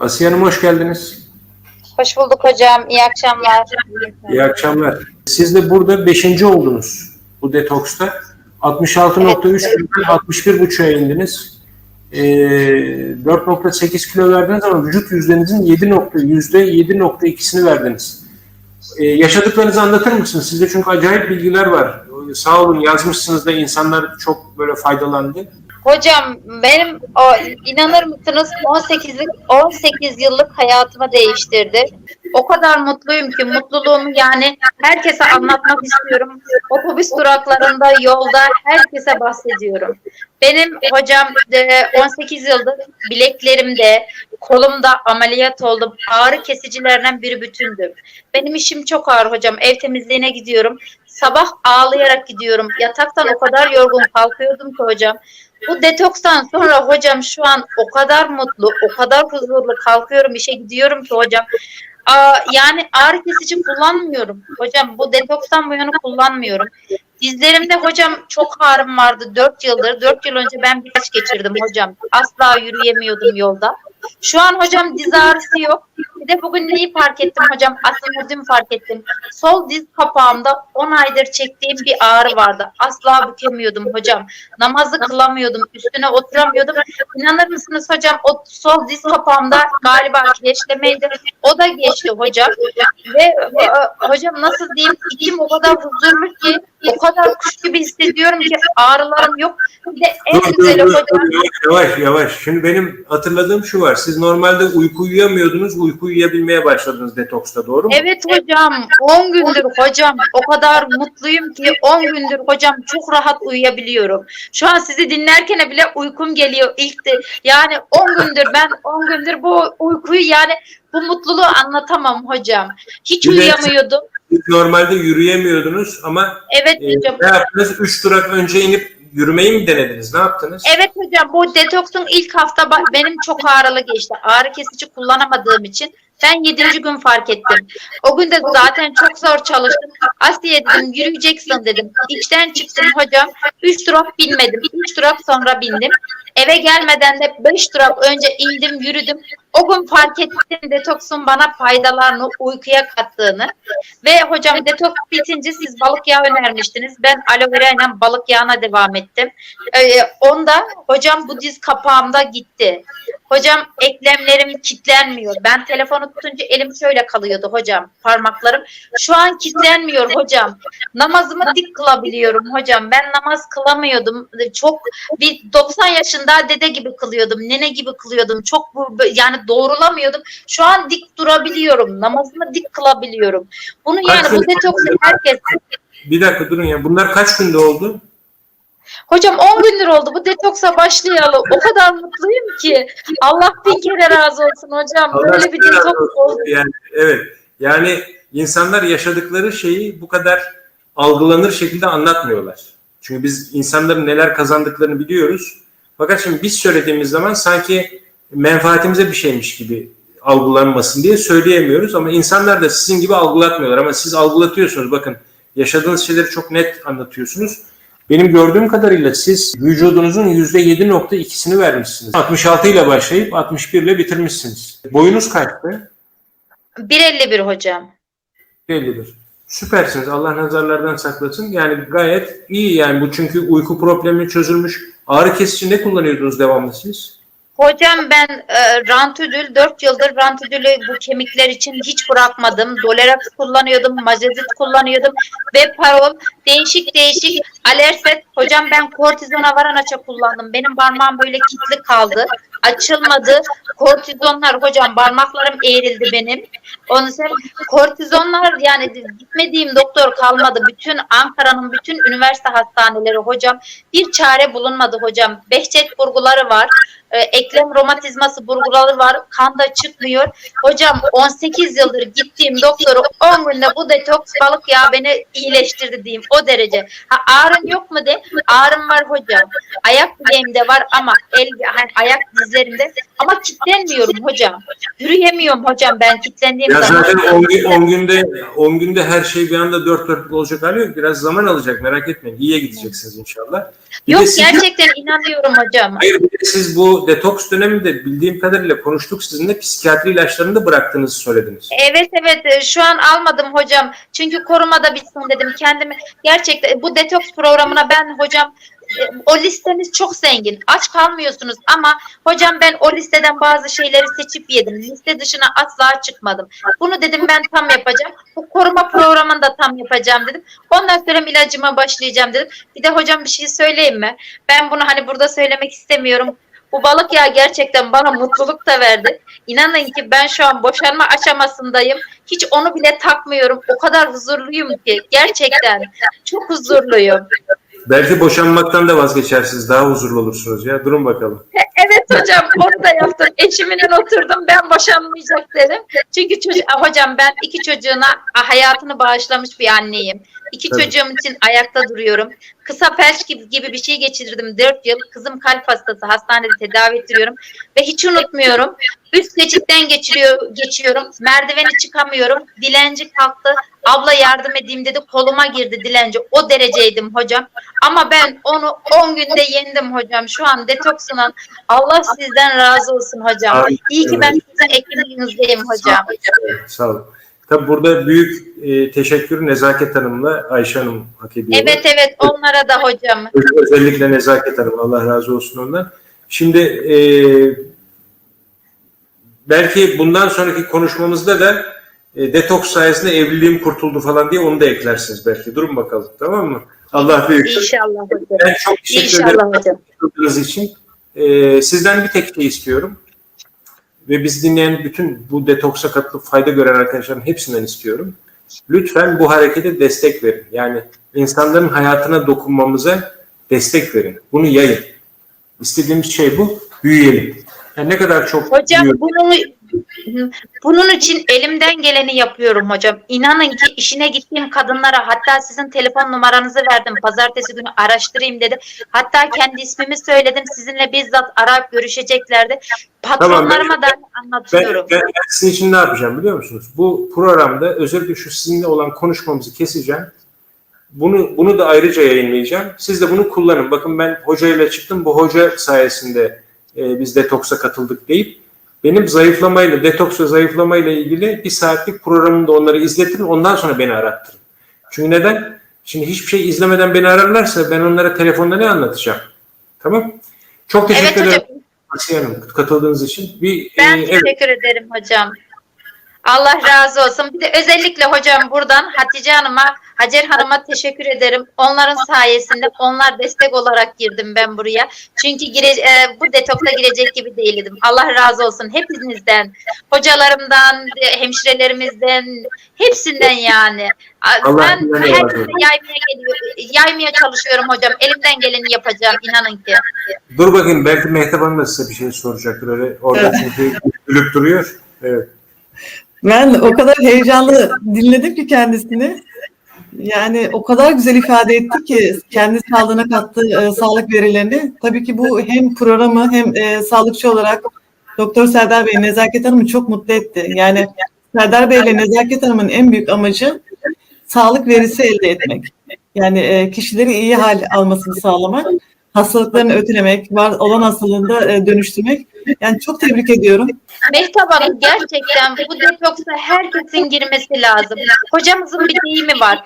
Asiye Hanım hoş geldiniz. Hoş bulduk hocam. İyi akşamlar. İyi akşamlar. Siz de burada 5. oldunuz bu detoksta. 66.3 kilodan 61.5'a indiniz. Ee, 4.8 kilo verdiniz ama vücut yüzdenizin 7 nokta, %7.2'sini verdiniz. Ee, yaşadıklarınızı anlatır mısınız? Sizde çünkü acayip bilgiler var. Sağ olun yazmışsınız da insanlar çok böyle faydalandı. Hocam benim o, inanır mısınız 18'lik 18 yıllık hayatımı değiştirdi. O kadar mutluyum ki mutluluğumu yani herkese anlatmak istiyorum. Otobüs duraklarında, yolda herkese bahsediyorum. Benim hocam e, 18 yıldır bileklerimde, kolumda ameliyat oldum. Ağrı kesicilerden biri bütündüm. Benim işim çok ağır hocam. Ev temizliğine gidiyorum. Sabah ağlayarak gidiyorum. Yataktan o kadar yorgun kalkıyordum ki hocam. Bu detokstan sonra hocam şu an o kadar mutlu, o kadar huzurlu kalkıyorum işe gidiyorum ki hocam. Aa, yani ağrı kesici kullanmıyorum. Hocam bu detokstan bu yana kullanmıyorum. Dizlerimde hocam çok ağrım vardı 4 yıldır. 4 yıl önce ben bir geçirdim hocam. Asla yürüyemiyordum yolda. Şu an hocam diz ağrısı yok. Bir de bugün neyi fark ettim hocam? Aslında fark ettim. Sol diz kapağımda 10 aydır çektiğim bir ağrı vardı. Asla bükemiyordum hocam. Namazı kılamıyordum. Üstüne oturamıyordum. İnanır mısınız hocam o sol diz kapağımda galiba kireçlemeydi. O da geçti hocam. Ve e, hocam nasıl diyeyim içim o kadar huzurlu ki o kadar kuş gibi hissediyorum ki ağrılarım yok. Bir de en Dur, güzeli dur, hocam dur, yavaş yavaş. Şimdi benim hatırladığım şu var. Siz normalde uyku uyuyamıyordunuz. Uyku uyuyabilmeye başladınız detoksta doğru mu? Evet hocam 10 gündür hocam o kadar mutluyum ki 10 gündür hocam çok rahat uyuyabiliyorum. Şu an sizi dinlerken bile uykum geliyor ilk de yani 10 gündür ben 10 gündür bu uykuyu yani bu mutluluğu anlatamam hocam. Hiç de- uyuyamıyordum. Siz normalde yürüyemiyordunuz ama Evet e, hocam. ne yaptınız? Üç durak önce inip yürümeyi mi denediniz? Ne yaptınız? Evet hocam bu detoksun ilk hafta benim çok ağrılı geçti. Ağrı kesici kullanamadığım için ben 7. gün fark ettim. O gün de zaten çok zor çalıştım. Asiye dedim yürüyeceksin dedim. İçten çıktım hocam. 3 durak binmedim. 3 durak sonra bindim. Eve gelmeden de 5 durak önce indim yürüdüm. O gün fark ettim detoksun bana faydalarını uykuya kattığını. Ve hocam detoks bitince siz balık yağı önermiştiniz. Ben aloe vera ile balık yağına devam ettim. Ee, onda hocam bu diz kapağımda gitti. Hocam eklemlerim kilitlenmiyor. Ben telefonu tutunca elim şöyle kalıyordu hocam parmaklarım. Şu an kilitlenmiyor hocam. Namazımı dik kılabiliyorum hocam. Ben namaz kılamıyordum. Çok bir 90 yaşında dede gibi kılıyordum. Nene gibi kılıyordum. Çok yani doğrulamıyordum. Şu an dik durabiliyorum. Namazımı dik kılabiliyorum. Bunu yani bu detoksu herkes Bir dakika durun ya. Bunlar kaç günde oldu? Hocam 10 gündür oldu bu detoksa başlayalım. O kadar mutluyum ki. Allah bin kere razı olsun hocam. Allah Böyle bir detoks oldu. Yani, evet. Yani insanlar yaşadıkları şeyi bu kadar algılanır şekilde anlatmıyorlar. Çünkü biz insanların neler kazandıklarını biliyoruz. Fakat şimdi biz söylediğimiz zaman sanki menfaatimize bir şeymiş gibi algılanmasın diye söyleyemiyoruz. Ama insanlar da sizin gibi algılatmıyorlar. Ama siz algılatıyorsunuz. Bakın yaşadığınız şeyleri çok net anlatıyorsunuz. Benim gördüğüm kadarıyla siz vücudunuzun %7.2'sini vermişsiniz. 66 ile başlayıp 61 ile bitirmişsiniz. Boyunuz kaçtı? 1.51 hocam. 51. Süpersiniz. Allah nazarlardan saklasın. Yani gayet iyi yani bu çünkü uyku problemi çözülmüş. Ağrı kesici ne kullanıyordunuz devamlı siz? Hocam ben e, rantüdül 4 yıldır rantüdülü bu kemikler için hiç bırakmadım. Dolarex kullanıyordum, mazezit kullanıyordum ve parol değişik değişik alerset. Hocam ben kortizona varanaça kullandım. Benim parmağım böyle kilitli kaldı. Açılmadı. Kortizonlar hocam parmaklarım eğrildi benim. Onu sen kortizonlar yani gitmediğim doktor kalmadı. Bütün Ankara'nın bütün üniversite hastaneleri hocam bir çare bulunmadı hocam. Behçet burguları var. Ee, eklem romatizması burguları var. Kan da çıkmıyor. Hocam 18 yıldır gittiğim doktoru 10 günde bu detoks balık yağı beni iyileştirdi diyeyim. O derece. Ha, ağrın yok mu de? Ağrım var hocam. Ayak bileğimde var ama el hani ayak dizlerim üzerinde ama kitlenmiyorum hocam. Yürüyemiyorum hocam ben kitlendiğim Ya zaman. zaten 10 gün, 10 günde 10 günde her şey bir anda dört dörtlük olacak hali yok. Biraz zaman alacak merak etmeyin. İyiye gideceksiniz inşallah. Bir Yok siz- gerçekten inanıyorum hocam. Hayır bir de siz bu detoks döneminde bildiğim kadarıyla konuştuk sizinle psikiyatri ilaçlarını da bıraktığınızı söylediniz. Evet evet e, şu an almadım hocam. Çünkü korumada bitsin dedim. Kendimi gerçekten bu detoks programına ben hocam o listemiz çok zengin. Aç kalmıyorsunuz ama hocam ben o listeden bazı şeyleri seçip yedim. Liste dışına asla çıkmadım. Bunu dedim ben tam yapacağım. Bu koruma programını da tam yapacağım dedim. Ondan sonra ilacıma başlayacağım dedim. Bir de hocam bir şey söyleyeyim mi? Ben bunu hani burada söylemek istemiyorum. Bu balık yağı gerçekten bana mutluluk da verdi. İnanın ki ben şu an boşanma aşamasındayım. Hiç onu bile takmıyorum. O kadar huzurluyum ki gerçekten. Çok huzurluyum. Belki boşanmaktan da vazgeçersiniz. Daha huzurlu olursunuz ya. Durun bakalım. Evet hocam onu yaptım. Eşimle oturdum ben boşanmayacak dedim. Çünkü çocuk, hocam ben iki çocuğuna hayatını bağışlamış bir anneyim. İki Tabii. çocuğum için ayakta duruyorum. Kısa felç gibi, gibi bir şey geçirdim 4 yıl. Kızım kalp hastası hastanede tedavi ettiriyorum. Ve hiç unutmuyorum. Üst geçitten geçiriyor, geçiyorum. Merdiveni çıkamıyorum. Dilenci kalktı. Abla yardım edeyim dedi. Koluma girdi dilenci. O dereceydim hocam. Ama ben onu 10 günde yendim hocam. Şu an detoksundan Allah sizden razı olsun hocam. Amin. İyi ki ben sizin ekibinizdeyim hocam. Sağ olun. Tabii burada büyük e, teşekkür Nezaket Hanım'la Ayşe Hanım hak ediyorlar. Evet evet onlara da hocam. Özellikle Nezaket Hanım. Allah razı olsun ondan. Şimdi e, belki bundan sonraki konuşmamızda da e, detoks sayesinde evliliğim kurtuldu falan diye onu da eklersiniz belki. Durun bakalım tamam mı? Allah büyük. İnşallah hocam. Ben çok teşekkür ederim İnşallah hocam. katıldığınız için. E, sizden bir tek şey istiyorum. Ve biz dinleyen bütün bu detoksa katılıp fayda gören arkadaşların hepsinden istiyorum. Lütfen bu harekete destek verin. Yani insanların hayatına dokunmamıza destek verin. Bunu yayın. İstediğimiz şey bu. Büyüyelim. Yani ne kadar çok Hocam büyüyor- bunun bunun için elimden geleni yapıyorum hocam. İnanın ki işine gittiğim kadınlara hatta sizin telefon numaranızı verdim. Pazartesi günü araştırayım dedi. Hatta kendi ismimi söyledim. Sizinle bizzat arayıp görüşeceklerdi. Patronlarıma da Ben, anlatıyorum. ben, ben sizin için ne yapacağım biliyor musunuz? Bu programda özellikle şu sizinle olan konuşmamızı keseceğim. Bunu bunu da ayrıca yayınlayacağım. Siz de bunu kullanın. Bakın ben hocayla çıktım. Bu hoca sayesinde e, biz detoksa katıldık deyip benim zayıflamayla, detoks ve zayıflamayla ilgili bir saatlik programını da onları izletin. Ondan sonra beni arattırın. Çünkü neden? Şimdi hiçbir şey izlemeden beni ararlarsa ben onlara telefonda ne anlatacağım? Tamam? Çok teşekkür Evet ederim. hocam. Asiye Hanım katıldığınız için. Bir, Ben e, evet. teşekkür ederim hocam. Allah razı olsun. Bir de özellikle hocam buradan Hatice Hanım'a, Hacer Hanım'a teşekkür ederim. Onların sayesinde onlar destek olarak girdim ben buraya. Çünkü gire, e, bu detokta girecek gibi değildim. Allah razı olsun hepinizden. Hocalarımdan, hemşirelerimizden, hepsinden yani. Allah ben olsun. yaymaya, geliyor, yaymaya çalışıyorum hocam. Elimden geleni yapacağım inanın ki. Dur bakayım belki Mehtap Hanım da size bir şey soracaktır öyle. Orada çünkü gülüp duruyor. Evet. Ben o kadar heyecanlı dinledim ki kendisini. Yani o kadar güzel ifade etti ki kendi sağlığına kattığı e, sağlık verilerini. Tabii ki bu hem programı hem e, sağlıkçı olarak Doktor Serdar Bey, Nezaket Hanım'ı çok mutlu etti. Yani Serdar Bey ile Nezaket Hanım'ın en büyük amacı sağlık verisi elde etmek. Yani e, kişileri iyi hal almasını sağlamak, hastalıklarını ötelemek, var olan hastalığında e, dönüştürmek. Yani çok tebrik ediyorum. Mehtap Hanım gerçekten bu detoksa herkesin girmesi lazım. Hocamızın bir deyimi var.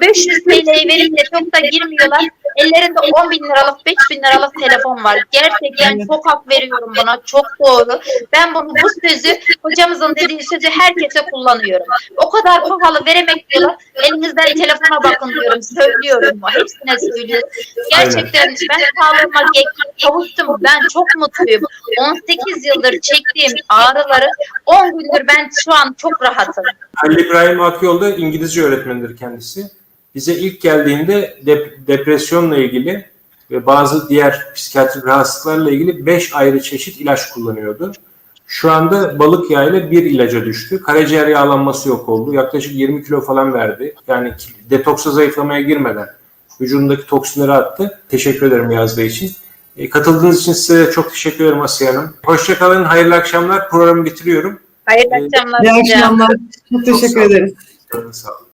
500 TL'yi verip detoksa girmiyorlar. Ellerinde 10 bin liralık, 5 bin liralık telefon var. Gerçekten çok hak veriyorum buna. Çok doğru. Ben bunu bu sözü hocamızın dediği sözü herkese kullanıyorum. O kadar pahalı veremek diyorlar. Elinizden telefona bakın diyorum. Söylüyorum. Hepsine söylüyorum. Gerçekten ben sağlığıma kavuştum. Ben çok mutluyum. 18 yıldır çektiğim ağrıları 10 gündür ben şu an çok rahatım. Halil İbrahim Akyol da İngilizce öğretmenidir kendisi. Bize ilk geldiğinde dep- depresyonla ilgili ve bazı diğer psikiyatrik rahatsızlıklarla ilgili 5 ayrı çeşit ilaç kullanıyordu. Şu anda balık yağıyla bir ilaca düştü. Karaciğer yağlanması yok oldu. Yaklaşık 20 kilo falan verdi. Yani detoksa zayıflamaya girmeden vücudundaki toksinleri attı. Teşekkür ederim yazdığı için. E, katıldığınız için size çok teşekkür ederim Asiye Hanım. Hoşçakalın, hayırlı akşamlar. Programı bitiriyorum. Hayırlı akşamlar. İyi akşamlar. Çok teşekkür sağ olun. ederiz. Sağ olun.